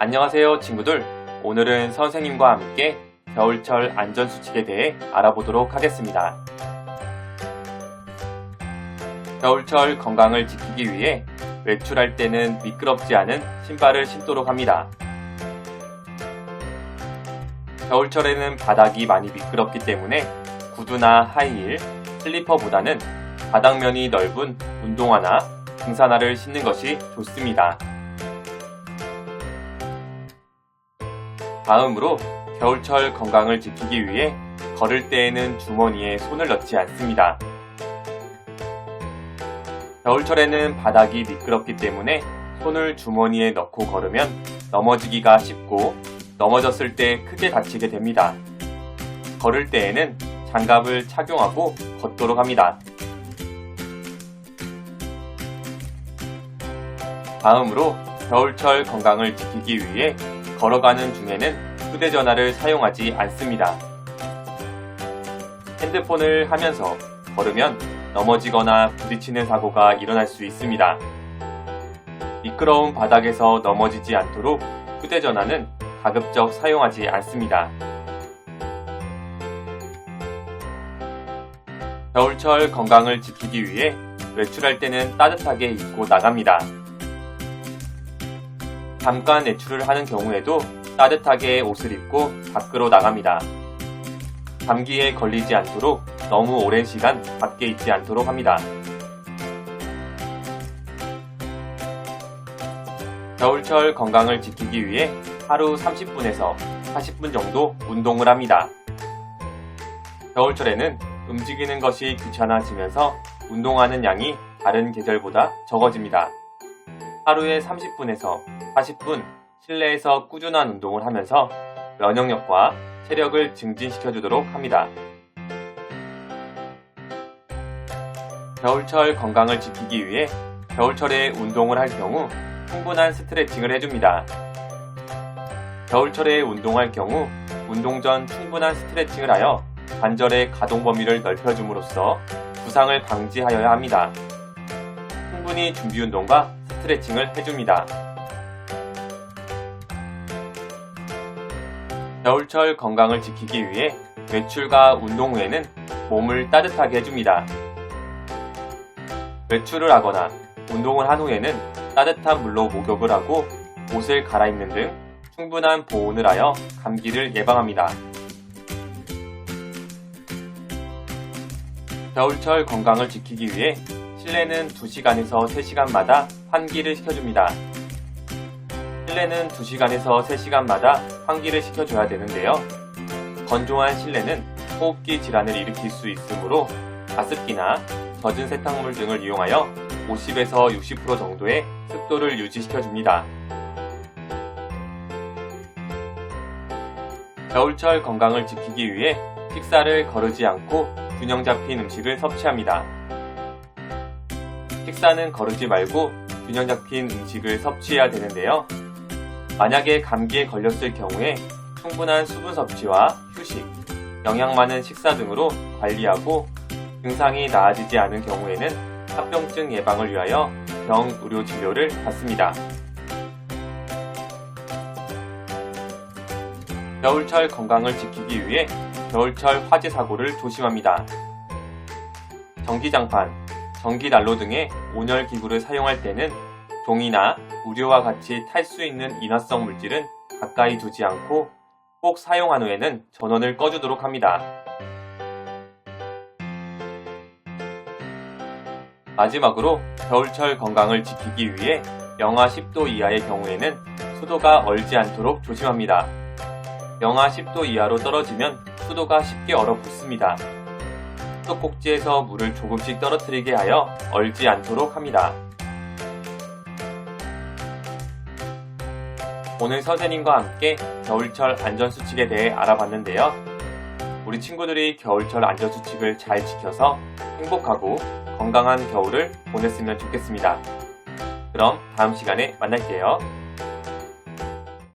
안녕하세요 친구들. 오늘은 선생님과 함께 겨울철 안전수칙에 대해 알아보도록 하겠습니다. 겨울철 건강을 지키기 위해 외출할 때는 미끄럽지 않은 신발을 신도록 합니다. 겨울철에는 바닥이 많이 미끄럽기 때문에 구두나 하이힐, 슬리퍼보다는 바닥면이 넓은 운동화나 등산화를 신는 것이 좋습니다. 다음으로 겨울철 건강을 지키기 위해 걸을 때에는 주머니에 손을 넣지 않습니다. 겨울철에는 바닥이 미끄럽기 때문에 손을 주머니에 넣고 걸으면 넘어지기가 쉽고 넘어졌을 때 크게 다치게 됩니다. 걸을 때에는 장갑을 착용하고 걷도록 합니다. 다음으로 겨울철 건강을 지키기 위해 걸어가는 중에는 휴대전화를 사용하지 않습니다. 핸드폰을 하면서 걸으면 넘어지거나 부딪히는 사고가 일어날 수 있습니다. 미끄러운 바닥에서 넘어지지 않도록 휴대전화는 가급적 사용하지 않습니다. 겨울철 건강을 지키기 위해 외출할 때는 따뜻하게 입고 나갑니다. 잠깐 외출을 하는 경우에도 따뜻하게 옷을 입고 밖으로 나갑니다. 감기에 걸리지 않도록 너무 오랜 시간 밖에 있지 않도록 합니다. 겨울철 건강을 지키기 위해 하루 30분에서 40분 정도 운동을 합니다. 겨울철에는 움직이는 것이 귀찮아지면서 운동하는 양이 다른 계절보다 적어집니다. 하루에 30분에서 40분 실내에서 꾸준한 운동을 하면서 면역력과 체력을 증진시켜 주도록 합니다. 겨울철 건강을 지키기 위해 겨울철에 운동을 할 경우 충분한 스트레칭을 해줍니다. 겨울철에 운동할 경우 운동 전 충분한 스트레칭을 하여 관절의 가동 범위를 넓혀줌으로써 부상을 방지하여야 합니다. 충분히 준비 운동과 스트레칭을 해줍니다. 겨울철 건강을 지키기 위해 외출과 운동 후에는 몸을 따뜻하게 해줍니다. 외출을 하거나 운동을 한 후에는 따뜻한 물로 목욕을 하고 옷을 갈아입는 등 충분한 보온을 하여 감기를 예방합니다. 겨울철 건강을 지키기 위해 실내는 2시간에서 3시간마다 환기를 시켜줍니다. 실내는 2시간에서 3시간마다 환기를 시켜줘야 되는데요. 건조한 실내는 호흡기 질환을 일으킬 수 있으므로 가습기나 젖은 세탁물 등을 이용하여 50에서 60% 정도의 습도를 유지시켜줍니다. 겨울철 건강을 지키기 위해 식사를 거르지 않고 균형 잡힌 음식을 섭취합니다. 식사는 거르지 말고 균형 잡힌 음식을 섭취해야 되는데요. 만약에 감기에 걸렸을 경우에 충분한 수분 섭취와 휴식, 영양 많은 식사 등으로 관리하고 증상이 나아지지 않은 경우에는 합병증 예방을 위하여 병 의료 진료를 받습니다. 겨울철 건강을 지키기 위해 겨울철 화재 사고를 조심합니다. 전기장판, 전기난로 등의 온열 기구를 사용할 때는 종이나 우려와 같이 탈 수 있는 인화성 물질은 가까이 두지 않고 꼭 사용한 후에는 전원을 꺼주도록 합니다. 마지막으로 겨울철 건강을 지키기 위해 영하 10도 이하의 경우에는 수도가 얼지 않도록 조심합니다. 영하 10도 이하로 떨어지면 수도가 쉽게 얼어붙습니다. 수도꼭지에서 물을 조금씩 떨어뜨리게 하여 얼지 않도록 합니다. 오늘 선생님과 함께 겨울철 안전수칙에 대해 알아봤는데요. 우리 친구들이 겨울철 안전수칙을 잘 지켜서 행복하고 건강한 겨울을 보냈으면 좋겠습니다. 그럼 다음 시간에 만날게요.